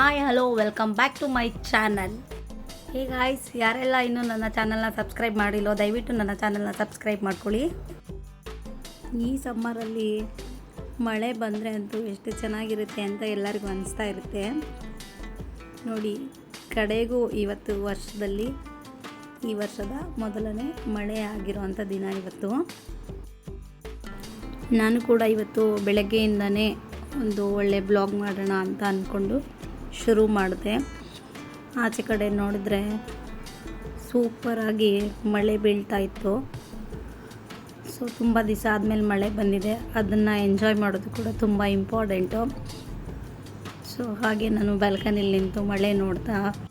Hi hello welcome back to my channel ಈಗ ಆಯ್ಸ್ ಯಾರೆಲ್ಲ ಇನ್ನೂ ನನ್ನ ಚಾನಲ್ನ ಸಬ್ಸ್ಕ್ರೈಬ್ ಮಾಡಿಲ್ಲೋ, ದಯವಿಟ್ಟು ನನ್ನ ಚಾನಲ್ನ ಸಬ್ಸ್ಕ್ರೈಬ್ ಮಾಡ್ಕೊಳ್ಳಿ. ಈ ಸಮ್ಮರಲ್ಲಿ ಮಳೆ ಬಂದರೆ ಅಂತೂ ಎಷ್ಟು ಚೆನ್ನಾಗಿರುತ್ತೆ ಅಂತ ಎಲ್ಲರಿಗೂ ಅನಿಸ್ತಾ ಇರುತ್ತೆ. ನೋಡಿ, ಕಡೆಗೂ ಇವತ್ತು ವರ್ಷದಲ್ಲಿ ಈ ವರ್ಷದ ಮೊದಲನೇ ಮಳೆ ಆಗಿರುವಂಥ ದಿನ ಇವತ್ತು. ನಾನು ಕೂಡ ಇವತ್ತು ಬೆಳಗ್ಗೆಯಿಂದನೇ ಒಂದು ಒಳ್ಳೆ ಬ್ಲಾಗ್ ಮಾಡೋಣ ಅಂತ ಅಂದ್ಕೊಂಡು ಶುರು ಮಾಡಿದೆ. ಆಚೆ ಕಡೆ ನೋಡಿದ್ರೆ ಸೂಪರಾಗಿ ಮಳೆ ಬೀಳ್ತಾ ಇತ್ತು. ಸೊ, ತುಂಬ ದಿವಸ ಆದಮೇಲೆ ಮಳೆ ಬಂದಿದೆ. ಅದನ್ನು ಎಂಜಾಯ್ ಮಾಡೋದು ಕೂಡ ತುಂಬ ಇಂಪಾರ್ಟೆಂಟು ಸೊ, ಹಾಗೆ ನಾನು ಬಾಲ್ಕನಿಲಿ ನಿಂತು ಮಳೆ ನೋಡ್ತಾ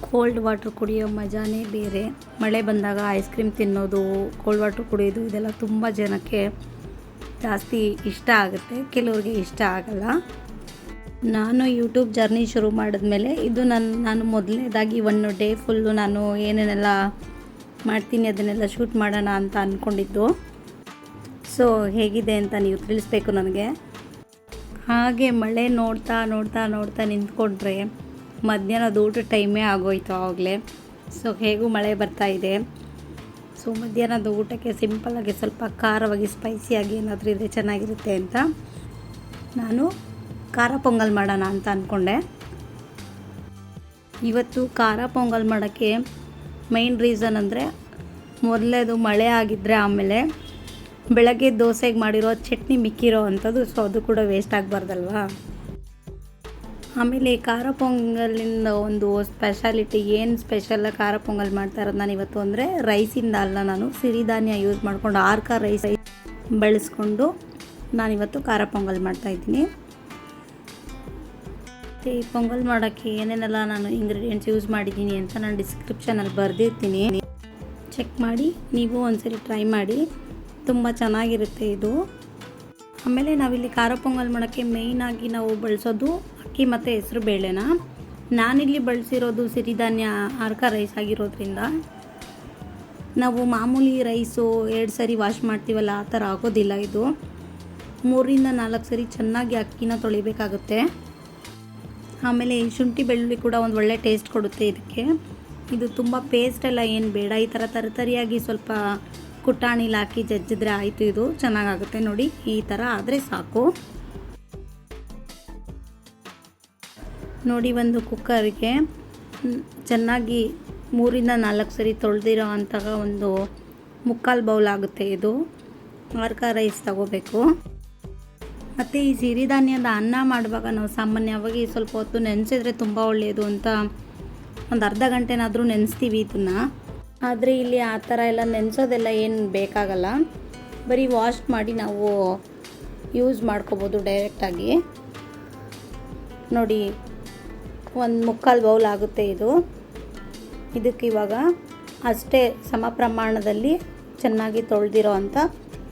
ಕೋಲ್ಡ್ ವಾಟ್ರ್ ಕುಡಿಯೋ ಮಜಾನೇ ಬೇರೆ. ಮಳೆ ಬಂದಾಗ ಐಸ್ ಕ್ರೀಮ್ ತಿನ್ನೋದು ಕೋಲ್ಡ್ ವಾಟ್ರ್ ಕುಡಿಯೋದು, ಇದೆಲ್ಲ ತುಂಬ ಜನಕ್ಕೆ ಜಾಸ್ತಿ ಇಷ್ಟ ಆಗುತ್ತೆ. ಕೆಲವ್ರಿಗೆ ಇಷ್ಟ ಆಗಲ್ಲ. ನಾನು ಯೂಟ್ಯೂಬ್ ಜರ್ನಿ ಶುರು ಮಾಡಿದ್ಮೇಲೆ ಇದು ನನ್ನ ನಾನು ಮೊದಲನೇದಾಗಿ ಒಂದು ಡೇ ಫುಲ್ಲು ನಾನು ಏನೇನೆಲ್ಲ ಮಾಡ್ತೀನಿ ಅದನ್ನೆಲ್ಲ ಶೂಟ್ ಮಾಡೋಣ ಅಂತ ಅಂದ್ಕೊಂಡಿದ್ದು ಸೊ ಹೇಗಿದೆ ಅಂತ ನೀವು ತಿಳಿಸ್ಬೇಕು ನನಗೆ. ಹಾಗೆ ಮಳೆ ನೋಡ್ತಾ ನೋಡ್ತಾ ನೋಡ್ತಾ ನಿಂತ್ಕೊಂಡ್ರೆ ಮಧ್ಯಾಹ್ನದ ಊಟ ಟೈಮೇ ಆಗೋಯ್ತು ಆವಾಗಲೇ. ಸೊ ಹೇಗೂ ಮಳೆ ಬರ್ತಾ ಇದೆ. ಸೊ ಮಧ್ಯಾಹ್ನದ ಊಟಕ್ಕೆ ಸಿಂಪಲ್ಲಾಗಿ ಸ್ವಲ್ಪ ಖಾರವಾಗಿ ಸ್ಪೈಸಿಯಾಗಿ ಏನಾದರೂ ಇದ್ರೆ ಚೆನ್ನಾಗಿರುತ್ತೆ ಅಂತ ನಾನು ಖಾರ ಪೊಂಗಲ್ ಮಾಡೋಣ ಅಂತ ಅಂದ್ಕೊಂಡೆ. ಇವತ್ತು ಖಾರ ಪೊಂಗಲ್ ಮಾಡೋಕ್ಕೆ ಮೈನ್ ರೀಸನ್ ಅಂದರೆ ಮೊದಲೇದು ಮಳೆ ಆಗಿದ್ದರೆ ಆಮೇಲೆ ಬೆಳಗ್ಗೆ ದೋಸೆಗೆ ಮಾಡಿರೋ ಚಟ್ನಿ ಮಿಕ್ಕಿರೋ ಅಂಥದ್ದು ಸೊ ಅದು ಕೂಡ ವೇಸ್ಟ್ ಆಗಬಾರ್ದಲ್ವಾ? ಆಮೇಲೆ ಖಾರ ಪೊಂಗಲಿಂದ ಒಂದು ಸ್ಪೆಷಾಲಿಟಿ ಏನು ಸ್ಪೆಷಲ್ ಖಾರ ಪೊಂಗಲ್ ಮಾಡ್ತಾ ಇರೋದು ನಾನು ಇವತ್ತು ಅಂದರೆ ರೈಸಿಂದ ಅಲ್ಲ ನಾನು ಸಿರಿಧಾನ್ಯ ಯೂಸ್ ಮಾಡ್ಕೊಂಡು ಆರ್ಕ ರೈಸ್ ಬಳಸ್ಕೊಂಡು ನಾನಿವತ್ತು ಖಾರ ಪೊಂಗಲ್ ಮಾಡ್ತಾಯಿದ್ದೀನಿ ಮತ್ತು ಈ ಪೊಂಗಲ್ ಮಾಡೋಕ್ಕೆ ಏನೇನೆಲ್ಲ ನಾನು ಇಂಗ್ರೀಡಿಯೆಂಟ್ಸ್ ಯೂಸ್ ಮಾಡಿದ್ದೀನಿ ಅಂತ ನಾನು ಡಿಸ್ಕ್ರಿಪ್ಷನಲ್ಲಿ ಬರೆದಿರ್ತೀನಿ. ಚೆಕ್ ಮಾಡಿ, ನೀವು ಒಂದ್ಸರಿ ಟ್ರೈ ಮಾಡಿ. ತುಂಬ ಚೆನ್ನಾಗಿರುತ್ತೆ ಇದು. ಆಮೇಲೆ ನಾವಿಲ್ಲಿ ಖಾರ ಪೊಂಗಲ್ ಮಾಡೋಕ್ಕೆ ಮೇಯ್ನಾಗಿ ನಾವು ಬಳಸೋದು ಅಕ್ಕಿ ಮತ್ತು ಹೆಸರು ಬೇಳೆನ. ನಾನಿಲ್ಲಿ ಬಳಸಿರೋದು ಸಿರಿಧಾನ್ಯ ಆರ್ಕ ರೈಸ್ ಆಗಿರೋದ್ರಿಂದ ನಾವು ಮಾಮೂಲಿ ರೈಸು ಎರಡು ಸರಿ ವಾಶ್ ಮಾಡ್ತೀವಲ್ಲ ಆ ಥರ ಆಗೋದಿಲ್ಲ ಇದು. ಮೂರಿಂದ ನಾಲ್ಕು ಸರಿ ಚೆನ್ನಾಗಿ ಅಕ್ಕಿನ ತೊಳಿಬೇಕಾಗುತ್ತೆ. ಆಮೇಲೆ ಈ ಶುಂಠಿ ಬೆಳ್ಳುಳ್ಳಿ ಕೂಡ ಒಂದು ಒಳ್ಳೆ ಟೇಸ್ಟ್ ಕೊಡುತ್ತೆ ಇದಕ್ಕೆ. ಇದು ತುಂಬ ಪೇಸ್ಟ್ ಎಲ್ಲ ಏನು ಬೇಡ, ಈ ಥರ ತರತರಿಯಾಗಿ ಸ್ವಲ್ಪ ಕುಟ್ಟಾಣಿಲಿ ಹಾಕಿ ಜಜ್ಜಿದ್ರೆ ಆಯಿತು ಇದು, ಚೆನ್ನಾಗಾಗುತ್ತೆ ನೋಡಿ, ಈ ಥರ ಆದರೆ ಸಾಕು. ನೋಡಿ ಒಂದು ಕುಕ್ಕರ್ಗೆ ಚೆನ್ನಾಗಿ ಮೂರಿಂದ ನಾಲ್ಕು ಸರಿ ತೊಳೆದಿರೋ ಅಂತಹ ಒಂದು ಮುಕ್ಕಾಲು ಬೌಲ್ ಆಗುತ್ತೆ ಇದು. ಮಾರ್ಕ ರೈಸ್ ತಗೋಬೇಕು. ಮತ್ತು ಈ ಸಿರಿಧಾನ್ಯದ ಅನ್ನ ಮಾಡುವಾಗ ನಾವು ಸಾಮಾನ್ಯವಾಗಿ ಸ್ವಲ್ಪ ಹೊತ್ತು ನೆನೆಸಿದ್ರೆ ತುಂಬ ಒಳ್ಳೆಯದು ಅಂತ ಒಂದು ಅರ್ಧ ಗಂಟೆನಾದರೂ ನೆನೆಸ್ತೀವಿ ಇದನ್ನು. ಆದರೆ ಇಲ್ಲಿ ಆ ಥರ ಎಲ್ಲ ನೆನೆಸೋದೆಲ್ಲ ಏನು ಬೇಕಾಗಲ್ಲ. ಬರೀ ವಾಶ್ ಮಾಡಿ ನಾವು ಯೂಸ್ ಮಾಡ್ಕೋಬೋದು ಡೈರೆಕ್ಟಾಗಿ ನೋಡಿ, ಒಂದು ಮುಕ್ಕಾಲು ಬೌಲ್ ಆಗುತ್ತೆ ಇದು. ಇದಕ್ಕೆ ಇವಾಗ ಅಷ್ಟೇ ಸಮ ಪ್ರಮಾಣದಲ್ಲಿ ಚೆನ್ನಾಗಿ ತೊಳೆದಿರೋ ಅಂಥ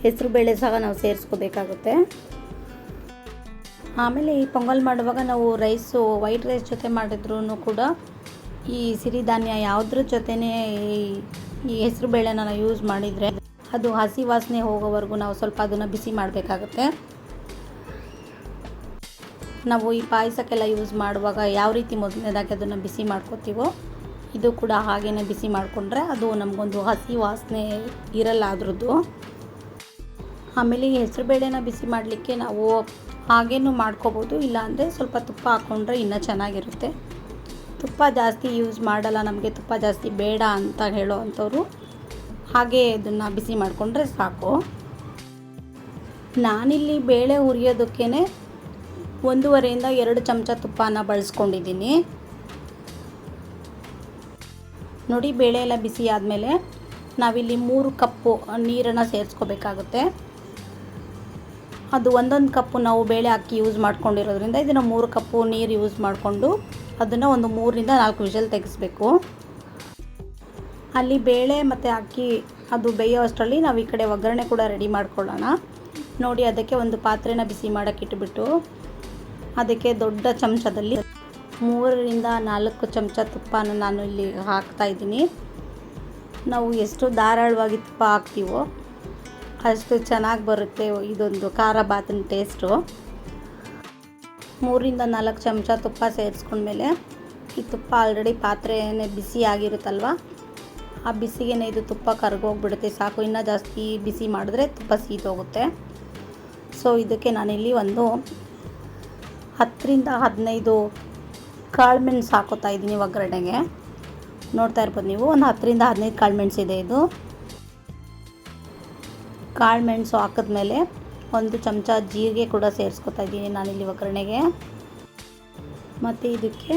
ಹೆಸರುಬೇಳೆ ಸಹ ನಾವು ಸೇರಿಸ್ಕೋಬೇಕಾಗುತ್ತೆ. ಆಮೇಲೆ ಈ ಪೊಂಗಲ್ ಮಾಡುವಾಗ ನಾವು ರೈಸು, ವೈಟ್ ರೈಸ್ ಜೊತೆ ಮಾಡಿದ್ರೂ ಕೂಡ ಈ ಸಿರಿಧಾನ್ಯ ಯಾವುದ್ರ ಜೊತೆನೇ ಈ- ಹೆಸರು ಬೇಳೆನ ನಾವು ಯೂಸ್ ಮಾಡಿದರೆ ಅದು ಹಸಿ ವಾಸನೆ ಹೋಗೋವರೆಗೂ ನಾವು ಸ್ವಲ್ಪ ಅದನ್ನು ಬಿಸಿ ಮಾಡಬೇಕಾಗುತ್ತೆ. ನಾವು ಈ ಪಾಯಸಕ್ಕೆಲ್ಲ ಯೂಸ್ ಮಾಡುವಾಗ ಯಾವ ರೀತಿ ಮೊದಲನೇದಾಗಿ ಅದನ್ನು ಬಿಸಿ ಮಾಡ್ಕೋತೀವೋ ಇದು ಕೂಡ ಹಾಗೇ ಬಿಸಿ ಮಾಡಿಕೊಂಡ್ರೆ ಅದು ನಮಗೊಂದು ಹಸಿ ವಾಸನೆ ಇರಲ್ಲ ಅದ್ರದ್ದು. ಆಮೇಲೆ ಈ ಹೆಸರುಬೇಳೆನ ಬಿಸಿ ಮಾಡಲಿಕ್ಕೆ ನಾವು ಹಾಗೇನೂ ಮಾಡ್ಕೋಬೋದು, ಇಲ್ಲಾಂದರೆ ಸ್ವಲ್ಪ ತುಪ್ಪ ಹಾಕ್ಕೊಂಡ್ರೆ ಇನ್ನೂ ಚೆನ್ನಾಗಿರುತ್ತೆ. ತುಪ್ಪ ಜಾಸ್ತಿ ಯೂಸ್ ಮಾಡಲ್ಲ, ನಮಗೆ ತುಪ್ಪ ಜಾಸ್ತಿ ಬೇಡ ಅಂತ ಹೇಳೋ ಅಂಥವ್ರು, ಹಾಗೆ ಇದನ್ನು ಬಿಸಿ ಮಾಡಿಕೊಂಡ್ರೆ ಸಾಕು. ನಾನಿಲ್ಲಿ ಬೇಳೆ ಹುರಿಯೋದಕ್ಕೇ ಒಂದೂವರೆಯಿಂದ ಎರಡು ಚಮಚ ತುಪ್ಪನ ಬಳಸ್ಕೊಂಡಿದ್ದೀನಿ. ನೋಡಿ, ಬೇಳೆ ಎಲ್ಲ ಬಿಸಿ ಆದಮೇಲೆ ನಾವಿಲ್ಲಿ ಮೂರು ಕಪ್ಪು ನೀರನ್ನು ಸೇರಿಸ್ಕೋಬೇಕಾಗುತ್ತೆ. ಅದು ಒಂದೊಂದು ಕಪ್ಪು ನಾವು ಬೇಳೆ ಅಕ್ಕಿ ಯೂಸ್ ಮಾಡ್ಕೊಂಡಿರೋದ್ರಿಂದ ಇದನ್ನು ಮೂರು ಕಪ್ಪು ನೀರು ಯೂಸ್ ಮಾಡಿಕೊಂಡು ಅದನ್ನು ಒಂದು ಮೂರರಿಂದ ನಾಲ್ಕು ವಿಷಲ್ ತೆಗೆಸ್ಬೇಕು. ಅಲ್ಲಿ ಬೇಳೆ ಮತ್ತು ಅಕ್ಕಿ ಅದು ಬೇಯೋ ಅಷ್ಟರಲ್ಲಿ ನಾವು ಈ ಕಡೆ ಒಗ್ಗರಣೆ ಕೂಡ ರೆಡಿ ಮಾಡ್ಕೊಳ್ಳೋಣ. ನೋಡಿ ಅದಕ್ಕೆ ಒಂದು ಪಾತ್ರೆನ ಬಿಸಿ ಮಾಡೋಕ್ಕೆ ಇಟ್ಬಿಟ್ಟು ಅದಕ್ಕೆ ದೊಡ್ಡ ಚಮಚದಲ್ಲಿ ಮೂರರಿಂದ ನಾಲ್ಕು ಚಮಚ ತುಪ್ಪನ ನಾನು ಇಲ್ಲಿ ಹಾಕ್ತಾಯಿದ್ದೀನಿ ನಾವು ಎಷ್ಟು ಧಾರಾಳವಾಗಿ ತುಪ್ಪ ಹಾಕ್ತೀವೋ ಅಷ್ಟು ಚೆನ್ನಾಗಿ ಬರುತ್ತೆ ಇದೊಂದು ಖಾರ ಬಾತಿನ ಟೇಸ್ಟು ಮೂರಿಂದ ನಾಲ್ಕು ಚಮಚ ತುಪ್ಪ ಸೇರಿಸ್ಕೊಂಡ್ಮೇಲೆ ಈ ತುಪ್ಪ ಆಲ್ರೆಡಿ ಪಾತ್ರೆನೇ ಬಿಸಿ ಆಗಿರುತ್ತಲ್ವ? ಆ ಬಿಸಿಗೆ ಇದು ತುಪ್ಪ ಕರ್ಗೋಗ್ಬಿಡುತ್ತೆ, ಸಾಕು. ಇನ್ನೂ ಜಾಸ್ತಿ ಬಿಸಿ ಮಾಡಿದ್ರೆ ತುಪ್ಪ ಸೀದೋಗುತ್ತೆ. ಸೊ ಇದಕ್ಕೆ ನಾನಿಲ್ಲಿ ಒಂದು ಹತ್ತರಿಂದ ಹದಿನೈದು ಕಾಳು ಮೆಣಸು ಹಾಕೋತಾ ಇದ್ದೀನಿ ಒಗ್ಗರಣೆಗೆ. ನೋಡ್ತಾ ಇರ್ಬೋದು ನೀವು, ಒಂದು ಹತ್ತರಿಂದ ಹದಿನೈದು ಕಾಳು ಮೆಣಸಿದೆ ಇದೆ ಇದು. ಕಾಳು ಮೆಣಸು ಹಾಕಿದ್ಮೇಲೆ ಒಂದು ಚಮಚ ಜೀರಿಗೆ ಕೂಡ ಸೇರಿಸ್ಕೊತಾ ಇದ್ದೀನಿ ನಾನಿಲ್ಲಿ ಒಗ್ಗರಣೆಗೆ. ಮತ್ತು ಇದಕ್ಕೆ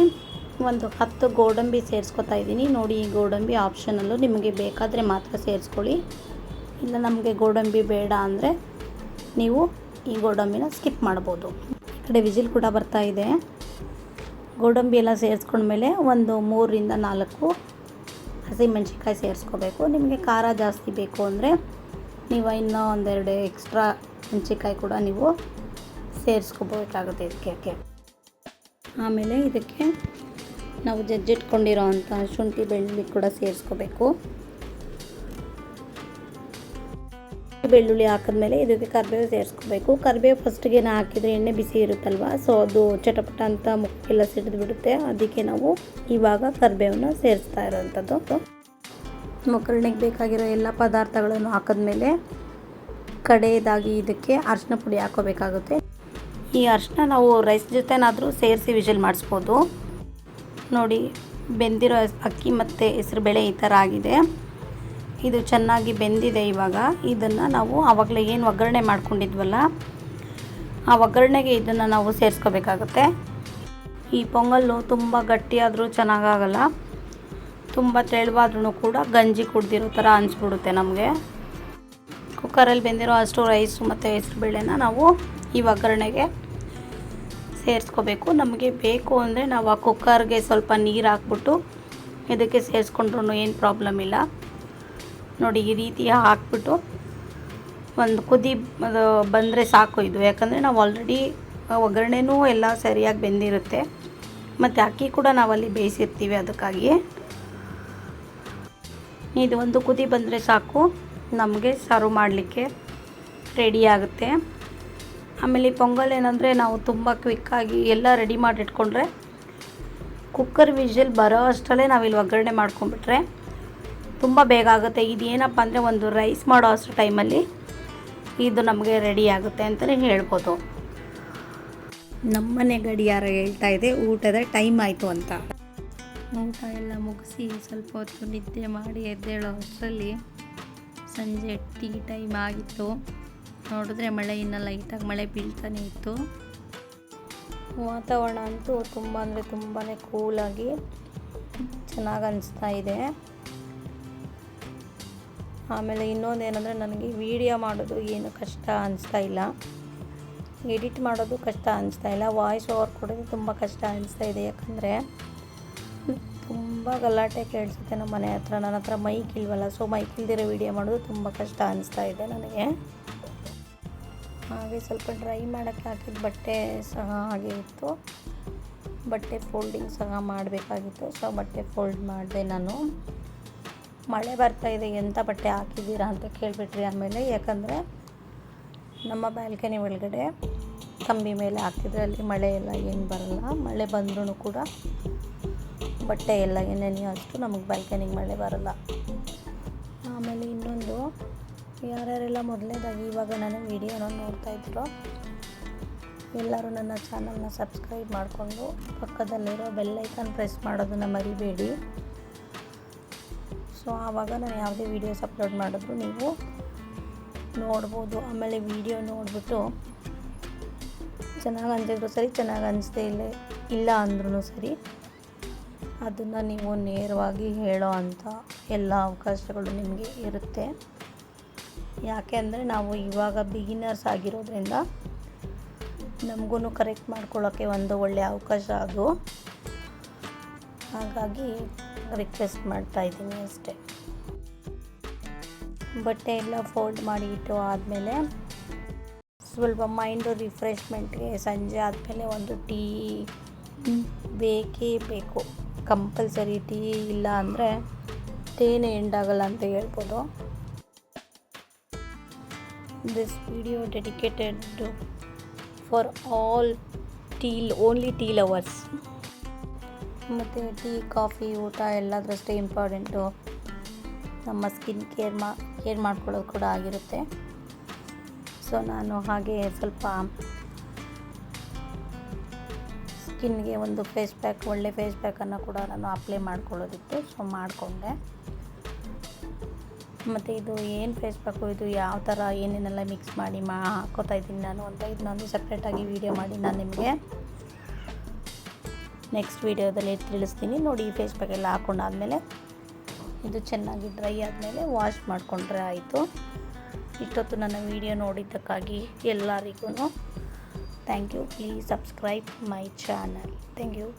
ಒಂದು ಹತ್ತು ಗೋಡಂಬಿ ಸೇರಿಸ್ಕೊತಾ ಇದ್ದೀನಿ. ನೋಡಿ ಈ ಗೋಡಂಬಿ ಆಪ್ಷನಲ್ಲು ನಿಮಗೆ ಬೇಕಾದರೆ ಮಾತ್ರ ಸೇರಿಸ್ಕೊಳ್ಳಿ. ಇಲ್ಲ ನಮಗೆ ಗೋಡಂಬಿ ಬೇಡ ಅಂದರೆ ನೀವು ಈ ಗೋಡಂಬಿನ ಸ್ಕಿಪ್ ಮಾಡ್ಬೋದು. ಈ ಕಡೆ ವಿಜಿಲ್ ಕೂಡ ಬರ್ತಾ ಇದೆ. ಗೋಡಂಬಿ ಎಲ್ಲ ಸೇರಿಸ್ಕೊಂಡ್ಮೇಲೆ ಒಂದು ಮೂರರಿಂದ ನಾಲ್ಕು ಹಸಿಮೆಣ್ಸಿನ್ಕಾಯಿ ಸೇರಿಸ್ಕೋಬೇಕು. ನಿಮಗೆ ಖಾರ ಜಾಸ್ತಿ ಬೇಕು ಅಂದರೆ ನೀವು ಇನ್ನೂ ಒಂದೆರಡು ಎಕ್ಸ್ಟ್ರಾ ಹುಣಸೆಕಾಯಿ ಕೂಡ ನೀವು ಸೇರಿಸ್ಕೋಬೇಕಾಗುತ್ತೆ ಇದಕ್ಕೆ ಆಮೇಲೆ ಇದಕ್ಕೆ ನಾವು ಜಜ್ಜಿಟ್ಕೊಂಡಿರೋ ಅಂಥ ಶುಂಠಿ, ಬೆಳ್ಳುಳ್ಳಿ ಕೂಡ ಸೇರಿಸ್ಕೋಬೇಕು. ಬೆಳ್ಳುಳ್ಳಿ ಹಾಕಿದ್ಮೇಲೆ ಇದಕ್ಕೆ ಕರಿಬೇವು ಸೇರಿಸ್ಕೋಬೇಕು. ಕರಿಬೇವು ಫಸ್ಟಿಗೆ ಹಾಕಿದರೆ ಎಣ್ಣೆ ಬಿಸಿ ಇರುತ್ತಲ್ವ ಸೊ ಅದು ಚಟಪಟ ಅಂತ ಮುಕ್ಕೆಲ್ಲ ಸಿಡಿದು ಬಿಡುತ್ತೆ. ಅದಕ್ಕೆ ನಾವು ಇವಾಗ ಕರಿಬೇವನ್ನ ಸೇರಿಸ್ತಾ ಇರೋವಂಥದ್ದು. ಒಗ್ಗರಣೆಗೆ ಬೇಕಾಗಿರೋ ಎಲ್ಲ ಪದಾರ್ಥಗಳನ್ನು ಹಾಕಿದ್ಮೇಲೆ ಕಡೆಯದಾಗಿ ಇದಕ್ಕೆ ಅರಿಶಿನ ಪುಡಿ ಹಾಕೋಬೇಕಾಗುತ್ತೆ. ಈ ಅರಿಶಿನ ನಾವು ರೈಸ್ ಜೊತೆನಾದರೂ ಸೇರಿಸಿ ವಿಜಲ್ ಮಾಡಿಸ್ಬೋದು. ನೋಡಿ, ಬೆಂದಿರೋ ಅಕ್ಕಿ ಮತ್ತು ಹೆಸರುಬೇಳೆ ಈ ಥರ ಆಗಿದೆ. ಇದು ಚೆನ್ನಾಗಿ ಬೆಂದಿದೆ ಇವಾಗ. ಇದನ್ನು ನಾವು ಆವಾಗಲೇ ಏನು ಒಗ್ಗರಣೆ ಮಾಡ್ಕೊಂಡಿದ್ವಲ್ಲ, ಆ ಒಗ್ಗರಣೆಗೆ ಇದನ್ನು ನಾವು ಸೇರಿಸ್ಕೋಬೇಕಾಗುತ್ತೆ. ಈ ಪೊಂಗಲ್ಲು ತುಂಬ ಗಟ್ಟಿಯಾದರೂ ಚೆನ್ನಾಗಾಗಲ್ಲ. ತುಂಬ ತೆಳುವಾದ್ರೂ ಕೂಡ ಗಂಜಿ ಕುಡ್ದಿರೋ ಥರ ಅನಿಸ್ಬಿಡುತ್ತೆ ನಮಗೆ. ಕುಕ್ಕರಲ್ಲಿ ಬೆಂದಿರೋ ಅಷ್ಟು ರೈಸು ಮತ್ತು ಹೆಸರುಬೇಳೆನ ನಾವು ಈ ಒಗ್ಗರಣೆಗೆ ಸೇರಿಸ್ಕೋಬೇಕು. ನಮಗೆ ಬೇಕು ಅಂದರೆ ನಾವು ಆ ಕುಕ್ಕರ್ಗೆ ಸ್ವಲ್ಪ ನೀರು ಹಾಕ್ಬಿಟ್ಟು ಇದಕ್ಕೆ ಸೇರಿಸ್ಕೊಂಡ್ರೂ ಏನು ಪ್ರಾಬ್ಲಮ್ ಇಲ್ಲ. ನೋಡಿ, ಈ ರೀತಿ ಹಾಕ್ಬಿಟ್ಟು ಒಂದು ಕುದಿ ಬಂದರೆ ಸಾಕು ಇದು. ಯಾಕಂದರೆ ನಾವು ಆಲ್ರೆಡಿ ಒಗ್ಗರಣೆನೂ ಎಲ್ಲ ಸರಿಯಾಗಿ ಬೆಂದಿರುತ್ತೆ. ಮತ್ತು ಅಕ್ಕಿ ಕೂಡ ನಾವಲ್ಲಿ ಬೇಯಿಸಿರ್ತೀವಿ ಅದಕ್ಕಾಗಿ. ಇದು ಒಂದು ಕುದಿ ಬಂದರೆ ಸಾಕು. ನಮಗೆ ಸರ್ವ್ ಮಾಡಲಿಕ್ಕೆ ರೆಡಿ ಆಗುತ್ತೆ. ಆಮೇಲೆ ಈ ಪೊಂಗಲ್ ಏನಂದರೆ ನಾವು ತುಂಬ ಕ್ವಿಕ್ಕಾಗಿ ಎಲ್ಲ ರೆಡಿ ಮಾಡಿಟ್ಕೊಂಡ್ರೆ ಕುಕ್ಕರ್ ವಿಷಲ್ ಬರೋ ಅಷ್ಟರಲ್ಲೇ ನಾವಿಲ್ಲಿ ಒಗ್ಗರಣೆ ಮಾಡ್ಕೊಂಬಿಟ್ರೆ ತುಂಬ ಬೇಗ ಆಗುತ್ತೆ. ಇದು ಏನಪ್ಪ ಅಂದರೆ ಒಂದು ರೈಸ್ ಮಾಡೋ ಅಷ್ಟು ಟೈಮಲ್ಲಿ ಇದು ನಮಗೆ ರೆಡಿ ಆಗುತ್ತೆ ಅಂತಲೇ ಹೇಳ್ಬೋದು. ನಮ್ಮನೆ ಗಡಿಯಾರ ಹೇಳ್ತಾ ಇದೆ, ಊಟದ ಟೈಮ್ ಆಯಿತು ಅಂತ. ಊಟ ಎಲ್ಲ ಮುಗಿಸಿ ಸ್ವಲ್ಪ ಹೊತ್ತು ನಿದ್ದೆ ಮಾಡಿ ಎದ್ದೇಳೋ ಅಷ್ಟರಲ್ಲಿ ಸಂಜೆ ಟೀ ಟೈಮ್ ಆಗಿತ್ತು. ನೋಡಿದ್ರೆ ಮಳೆ ಇನ್ನೂ ಲೈಟಾಗಿ ಮಳೆ ಬೀಳ್ತಾನೆ ಇತ್ತು. ವಾತಾವರಣ ಅಂತೂ ತುಂಬ ಅಂದರೆ ತುಂಬಾ ಕೂಲಾಗಿ ಚೆನ್ನಾಗಿ ಅನಿಸ್ತಾ ಇದೆ. ಆಮೇಲೆ ಇನ್ನೊಂದು ಏನಂದರೆ ನನಗೆ ವೀಡಿಯೋ ಮಾಡೋದು ಏನು ಕಷ್ಟ ಅನಿಸ್ತಾ ಇಲ್ಲ. ಎಡಿಟ್ ಮಾಡೋದು ಕಷ್ಟ ಅನಿಸ್ತಾ ಇಲ್ಲ. ವಾಯ್ಸ್ ಓವರ್ ಕೊಡೋದು ತುಂಬ ಕಷ್ಟ ಅನಿಸ್ತಾ ಇದೆ. ಯಾಕಂದರೆ ತುಂಬ ಗಲಾಟೆ ಕೇಳಿಸುತ್ತೆ ನಮ್ಮ ಮನೆ ಹತ್ರ. ನನ್ನ ಹತ್ರ ಮೈಕ್ ಇಲ್ವಲ್ಲ? ಸೊ ಮೈಕ್ ಇಲ್ದಿರೋ ವೀಡಿಯೋ ಮಾಡೋದು ತುಂಬ ಕಷ್ಟ ಅನಿಸ್ತಾ ಇದೆ ನನಗೆ. ಹಾಗೆ ಸ್ವಲ್ಪ ಡ್ರೈ ಮಾಡೋಕ್ಕೆ ಹಾಕಿದ ಬಟ್ಟೆ ಸಹ ಹಾಗೆ ಇತ್ತು. ಬಟ್ಟೆ ಫೋಲ್ಡಿಂಗ್ ಸಹ ಮಾಡಬೇಕಾಗಿತ್ತು. ಸೊ ಬಟ್ಟೆ ಫೋಲ್ಡ್ ಮಾಡಿದೆ ನಾನು. ಮಳೆ ಬರ್ತಾ ಇದೆ ಎಂಥ ಬಟ್ಟೆ ಹಾಕಿದ್ದೀರಾ ಅಂತ ಕೇಳಿಬಿಟ್ರಿ ಆಮೇಲೆ ಯಾಕಂದರೆ ನಮ್ಮ ಬ್ಯಾಲ್ಕನಿ ಒಳಗಡೆ ಕಂಬಿ ಮೇಲೆ ಹಾಕಿದ್ರೆ ಅಲ್ಲಿ ಮಳೆ ಎಲ್ಲ ಏನು ಬರಲ್ಲ. ಮಳೆ ಬಂದ್ರೂ ಕೂಡ ಬಟ್ಟೆ ಎಲ್ಲ ಏನೇನು ಅಷ್ಟು ನಮಗೆ ಬಾಲ್ಕನಿಗೆ ಮಳೆ ಬರಲ್ಲ. ಆಮೇಲೆ ಇನ್ನೊಂದು, ಯಾರ್ಯಾರೆಲ್ಲ ಮೊದಲನೇದಾಗಿ ಇವಾಗ ನಾನು ವಿಡಿಯೋನ ನೋಡ್ತಾ ಇದ್ದೀರೋ, ಎಲ್ಲರೂ ನನ್ನ ಚಾನಲ್ನ ಸಬ್ಸ್ಕ್ರೈಬ್ ಮಾಡಿಕೊಂಡು ಪಕ್ಕದಲ್ಲಿರೋ ಬೆಲ್ಲೈಕನ್ ಪ್ರೆಸ್ ಮಾಡೋದನ್ನು ಮರಿಬೇಡಿ. ಸೊ, ಆವಾಗ ನಾನು ಯಾವುದೇ ವೀಡಿಯೋಸ್ ಅಪ್ಲೋಡ್ ಮಾಡಿದ್ರು ನೀವು ನೋಡ್ಬೋದು. ಆಮೇಲೆ ವಿಡಿಯೋ ನೋಡಿಬಿಟ್ಟು ಚೆನ್ನಾಗಿ ಅನ್ಸಿದ್ರು ಸರಿ, ಚೆನ್ನಾಗಿ ಅನಿಸ್ದೇ ಇಲ್ಲ ಇಲ್ಲ ಅಂದ್ರೂ ಸರಿ. ಅದನ್ನು ನೀವು ನೇರವಾಗಿ ಹೇಳೋ ಅಂಥ ಎಲ್ಲ ಅವಕಾಶಗಳು ನಿಮಗೆ ಇರುತ್ತೆ. ಯಾಕೆ ಅಂದರೆ ನಾವು ಇವಾಗ ಬಿಗಿನರ್ಸ್ ಆಗಿರೋದ್ರಿಂದ ನಮಗೂ ಕರೆಕ್ಟ್ ಮಾಡ್ಕೊಳ್ಳೋಕ್ಕೆ ಒಂದು ಒಳ್ಳೆಯ ಅವಕಾಶ ಅದು. ಹಾಗಾಗಿ ರಿಕ್ವೆಸ್ಟ್ ಮಾಡ್ತಾ ಇದ್ದೀನಿ ಅಷ್ಟೇ. ಬಟ್ಟೆ ಎಲ್ಲ ಫೋಲ್ಡ್ ಮಾಡಿ ಇಟ್ಟು ಆದಮೇಲೆ ಸ್ವಲ್ಪ ಮೈಂಡು ರಿಫ್ರೆಶ್ಮೆಂಟ್ಗೆ ಸಂಜೆ ಆದಮೇಲೆ ಒಂದು ಟೀ ಬೇಕೇ ಬೇಕು. ಕಂಪಲ್ಸರಿ ಟೀ ಇಲ್ಲ ಅಂದರೆ ಟೇನೇ ಎಂಡಾಗಲ್ಲ ಅಂತ ಹೇಳ್ಬೋದು. This video dedicated for all tea only tea lovers ಮತ್ತು ಟೀ ಕಾಫಿ ಊಟ ಎಲ್ಲದರಷ್ಟೇ ಇಂಪಾರ್ಟೆಂಟು ನಮ್ಮ ಸ್ಕಿನ್ ಕೇರ್ ಮಾ ಕೇರ್ ಮಾಡ್ಕೊಳ್ಳೋದು ಕೂಡ ಆಗಿರುತ್ತೆ. ಸೊ ನಾನು ಹಾಗೆ ಸ್ವಲ್ಪ ಸ್ಕಿನ್ಗೆ ಒಂದು ಫೇಸ್ ಪ್ಯಾಕ್ ಒಳ್ಳೆ ಫೇಸ್ ಪ್ಯಾಕನ್ನು ಕೂಡ ನಾನು ಅಪ್ಲೈ ಮಾಡ್ಕೊಳ್ಳೋದಿತ್ತು. ಸೊ ಮಾಡಿಕೊಂಡೆ. ಮತ್ತು ಇದು ಏನು ಫೇಸ್ ಪ್ಯಾಕು ಇದು ಯಾವ ಥರ ಏನೇನೆಲ್ಲ ಮಿಕ್ಸ್ ಮಾಡಿ ಮಾ, ಹಾಕೋತಾ ಇದ್ದೀನಿ ನಾನು ಅಂತ ಇದನ್ನೊಂದು ಸಪ್ರೇಟಾಗಿ ವೀಡಿಯೋ ಮಾಡಿ ನಾನು ನಿಮಗೆ ನೆಕ್ಸ್ಟ್ ವೀಡಿಯೋದಲ್ಲಿ ತಿಳಿಸ್ತೀನಿ. ನೋಡಿ, ಈ ಫೇಸ್ ಪ್ಯಾಕ್ ಎಲ್ಲ ಹಾಕೊಂಡಾದ್ಮೇಲೆ ಇದು ಚೆನ್ನಾಗಿ ಡ್ರೈ ಆದಮೇಲೆ ವಾಶ್ ಮಾಡಿಕೊಂಡ್ರೆ ಆಯಿತು. ಇಷ್ಟೊತ್ತು ನನ್ನ ವೀಡಿಯೋ ನೋಡಿದ್ದಕ್ಕಾಗಿ ಎಲ್ಲರಿಗೂ Thank you. Please subscribe my channel. Thank you.